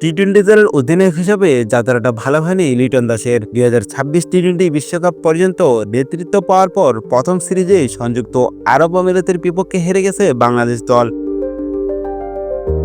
T twenty দলের অধিনায়ক হিসেবে যাত্রাটা ভালো হয়নি লিটন দাসের। দুই হাজার ছাব্বিশ টি টোয়েন্টি বিশ্বকাপ পর্যন্ত নেতৃত্ব পাওয়ার পর প্রথম সিরিজে সংযুক্ত আরব আমিরাতের বিপক্ষে হেরে গেছে বাংলাদেশ দল।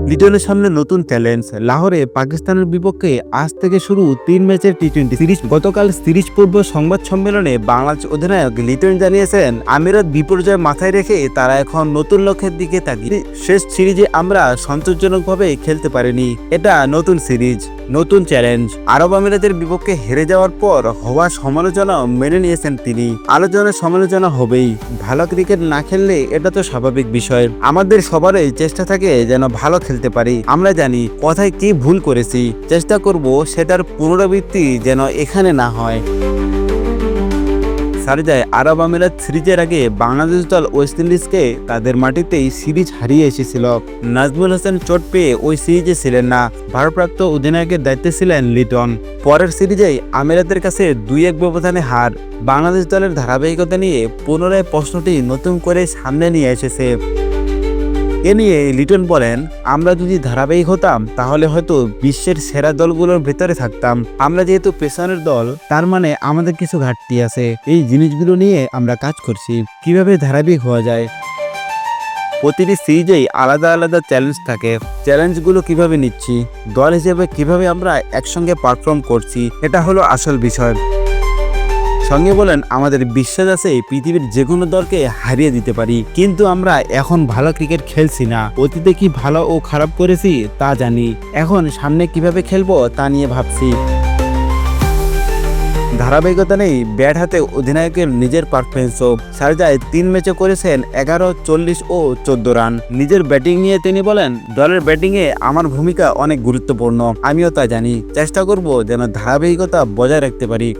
লিটনের সামনে নতুন চ্যালেঞ্জ। লাহোরে পাকিস্তানের বিপক্ষে আজ থেকে শুরু তিন ম্যাচের টি টোয়েন্টি সিরিজ। গতকাল সিরিজ পূর্ব সংবাদ সম্মেলনে বাংলাদেশ অধিনায়ক লিটন জানিয়েছেন, আমিরাত বিপর্যয় মাথায় রেখে তারা এখন নতুন লক্ষ্যের দিকে তাকিয়ে। শেষ সিরিজে আমরা সন্তোষজনকভাবে খেলতে পারিনি। এটা নতুন সিরিজ, নতুন চ্যালেঞ্জ। আরব আমিরাতের বিপক্ষে হেরে যাওয়ার পর হওয়া সমালোচনা মেনে নিয়েছেন তিনি। আলোচনা সমালোচনা হবেই। ভালো ক্রিকেট না খেললে এটা তো স্বাভাবিক বিষয়। আমাদের সবারই চেষ্টা থাকে যেন ভালো খেলতে পারি। আমরা জানি কোথায় কি ভুল করেছি, চেষ্টা করব সেটার পুনরাবৃত্তি যেন এখানে না হয়। সারজায় আরব আমিরাত সিরিজের আগে বাংলাদেশ দল ওয়েস্ট ইন্ডিজকে তাদের মাটিতেই সিরিজ হারিয়ে এসেছিল। নাজমুল হাসান চোট পেয়ে ওই সিরিজে ছিলেন না। ভারপ্রাপ্ত অধিনায়কের দায়িত্বে ছিলেন লিটন। পরের সিরিজেই আমিরাতের কাছে দুই এক ব্যবধানে হার। বাংলাদেশ দলের ধারাবাহিকতা নিয়ে পুনরায় প্রশ্নটি নতুন করে সামনে নিয়ে এসেছে। এ নিয়ে লিটন বলেন, আমরা যদি ধারাবাহিক হতাম, তাহলে হয়তো বিশ্বের সেরা দলগুলোর ভেতরে থাকতাম। আমরা যেহেতু পেছনের দল, তার মানে আমাদের কিছু ঘাটতি আছে। এই জিনিসগুলো নিয়ে আমরা কাজ করছি। কীভাবে ধারাবাহিক হওয়া যায়? প্রতিটি সিরিজেই আলাদা আলাদা চ্যালেঞ্জ থাকে। চ্যালেঞ্জগুলো কীভাবে নিচ্ছি? দল হিসেবে কীভাবে আমরা একসঙ্গে পারফর্ম করছি? এটা হলো আসল বিষয়। সঙ্গে বলেন, আমাদের বিশ্বাস আছে পৃথিবীর যে কোনো দলকে হারিয়ে দিতে পারি। কিন্তু আমরা এখন ভালো ক্রিকেট খেলছি না। অতীতে কি ভালো ও খারাপ করেছি তা জানি। এখন সামনে কীভাবে খেলব তা নিয়ে ভাবছি। ধারাবাহিকতা নেই, ব্যাট হাতে অধিনায়কের নিজের পারফরমেন্সও সারজায় তিন ম্যাচে করেছেন এগারো, চল্লিশ ও চোদ্দ রান। নিজের ব্যাটিং নিয়ে তিনি বলেন, দলের ব্যাটিংয়ে আমার ভূমিকা অনেক গুরুত্বপূর্ণ। আমিও তা জানি। চেষ্টা করব যেন ধারাবাহিকতা বজায় রাখতে পারি।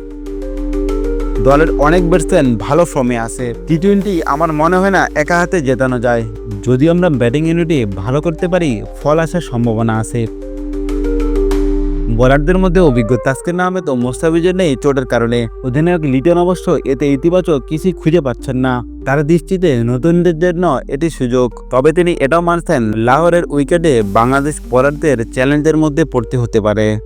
দলের অনেক ব্যাটসম্যান ভালো ফর্মে আছে। টি টোয়েন্টি আমার মনে হয় না একা হাতে জেতানো যায়। যদি আমরা ব্যাটিং ইউনিটে ভালো করতে পারি, ফল আসার সম্ভাবনা আছে। বোলারদের মধ্যে অভিজ্ঞ তাস্কির আহমেদ ও মোস্তাফিজের নেই চোটের কারণে। অধিনায়ক লিটন অবশ্য এতে ইতিবাচক কিছুই খুঁজে পাচ্ছেন না। তার দৃষ্টিতে নতুনদের জন্য এটি সুযোগ। তবে তিনি এটাও মানছেন, লাহোরের উইকেটে বাংলাদেশ বোলারদের চ্যালেঞ্জের মধ্যে পড়তে হতে পারে।